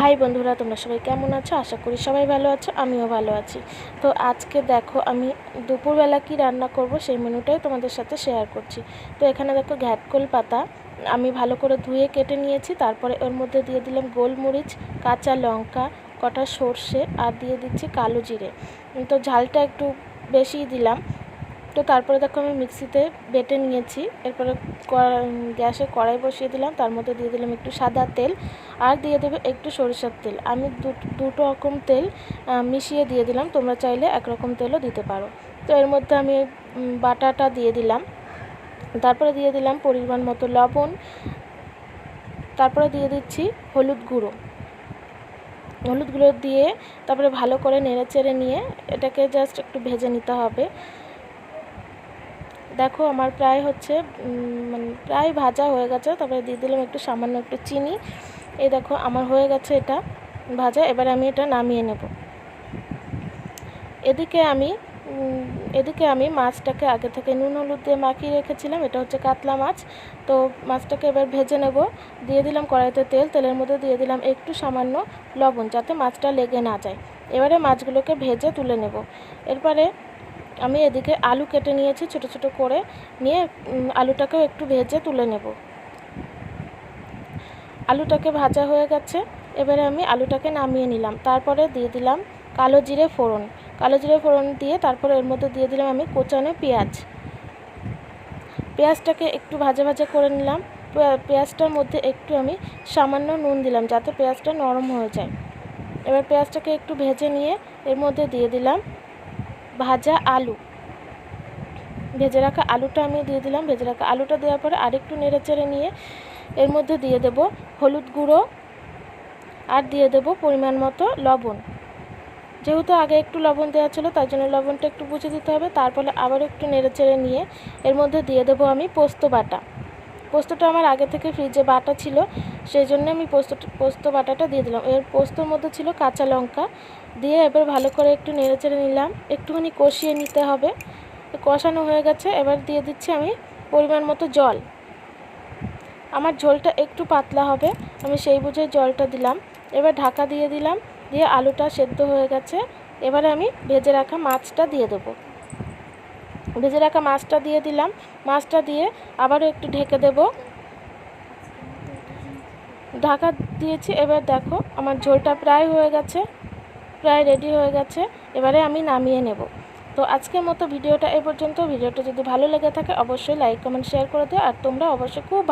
High বন্ধুরা, তোমরা সবাই কেমন আছো? আশা করি সবাই ভালো আছো, আমিও ভালো আছি। তো আজকে দেখো, আমি দুপুরবেলা কি রান্না করব সেই মেনুটাই তোমাদের সাথে শেয়ার করছি। তো এখানে দেখো ঘ্যাটকোল পাতা, আমি ভালো করে ধুয়ে কেটে নিয়েছি, তারপরে ওর মধ্যে দিয়ে দিলাম গোলমরিচ, কাঁচা লঙ্কা, কটা সর্ষে, আর দিয়ে দিচ্ছি কালো জিরে। তো ঝালটা একটু বেশিই দিলাম। তো তারপরে দেখো আমি মিক্সিতে বেটে নিয়েছি। এরপরে গ্যাসে কড়াই বসিয়ে দিলাম। তার মধ্যে দিয়ে দিলাম একটু সাদা তেল আর দিয়ে দেবে একটু সরিষার তেল। আমি দুটো রকম তেল মিশিয়ে দিয়ে দিলাম। তোমরা চাইলে একরকম তেলও দিতে পারো। তো এর মধ্যে আমি বাটাটা দিয়ে দিলাম। তারপরে দিয়ে দিলাম পরিমাণ মতো লবণ। তারপরে দিয়ে দিচ্ছি হলুদ গুঁড়ো। হলুদ গুঁড়ো দিয়ে তারপরে ভালো করে নেড়ে চেড়ে নিয়ে এটাকে জাস্ট একটু ভেজে নিতে হবে। দেখো, আমার প্রায় হচ্ছে মানে প্রায় ভাজা হয়ে গেছে তারপরে দিয়ে দিলাম একটু সামান্য একটু চিনি। এই দেখো, আমার হয়ে গেছে এটা ভাজা, এবার আমি এটা নামিয়ে নেব। এদিকে আমি এদিকে আমি মাছটাকে আগে থেকে নুন হলুদ দিয়ে মাখিয়ে রেখেছিলাম, এটা হচ্ছে কাতলা মাছ। তো মাছটাকে এবার ভেজে নেব। দিয়ে দিলাম কড়াইতে তেল, তেলের মধ্যে দিয়ে দিলাম একটু সামান্য লবণ, যাতে মাছটা লেগে না যায়। এবারে মাছগুলোকে ভেজে তুলে নেব। এরপরে আমি এদিকে আলু কেটে নিয়েছি ছোট ছোট করে। নিয়ে আলুটাকেও একটু ভেজে তুলে নেব। আলুটাকে ভাজা হয়ে গেছে। এবারে আমি আলুটাকে নামিয়ে নিলাম। তারপরে দিয়ে দিলাম কালো জিরে ফোড়ন। কালো জিরে ফোড়ন দিয়ে তারপরে এর মধ্যে দিয়ে দিলাম আমি কোচানো পেঁয়াজ। পেঁয়াজটাকে একটু ভাজা ভাজা করে নিলাম। পেঁয়াজটার মধ্যে একটু আমি সামান্য নুন দিলাম যাতে পেঁয়াজটা নরম হয়ে যায়। এবার পেঁয়াজটাকে একটু ভেজে নিয়ে এর মধ্যে দিয়ে দিলাম ভাজা আলু। ভেজে রাখা আলুটা আমি দিয়ে দিলাম। ভেজে রাখা আলুটা দেওয়ার পরে আরেকটু নেড়ে চেড়ে নিয়ে এর মধ্যে দিয়ে দেব হলুদ গুঁড়ো আর দিয়ে দেব পরিমাণ মতো লবণ। যেহেতু আগে একটু লবণ দেওয়া ছিল, তাই জন্য লবণটা একটু বুঝে দিতে হবে। তারপরে আবার একটু নেড়ে চেড়ে নিয়ে এর মধ্যে দিয়ে দেবো আমি পোস্ত বাটা। পোস্তটা আমার আগে থেকে ফ্রিজে বাটা ছিল, সেই জন্য আমি পোস্ত পোস্ত বাটাটা দিয়ে দিলাম। এর পোস্তর মধ্যে ছিল কাঁচা লঙ্কা, দিয়ে এবার ভালো করে একটু নেড়ে চেড়ে নিলাম। একটুখানি কষিয়ে নিতে হবে। কষানো হয়ে গেছে, এবার দিয়ে দিচ্ছি আমি পরিমাণ মতো জল। আমার ঝোলটা একটু পাতলা হবে, আমি সেই বুঝে জলটা দিলাম। এবার ঢাকা দিয়ে দিলাম, দিয়ে আলুটা সেদ্ধ হয়ে গেছে। এবারে আমি ভেজে রাখা মাছটা দিয়ে দেবো। ভেজে রাখা মাছটা দিয়ে দিলাম। মাছটা দিয়ে আবারও একটু ঢেকে দেব। ঢাকা দিয়েছি, এবার দেখো আমার ঝোলটা প্রায় হয়ে গেছে, প্রায় রেডি হয়ে গেছে, এবারে আমি নামিয়ে নেব। তো আজকের মতো ভিডিওটা এ পর্যন্ত। ভিডিওটা যদি ভালো লেগে থাকে, অবশ্যই লাইক কমেন্ট শেয়ার করে দিও, আর তোমরা অবশ্যই খুব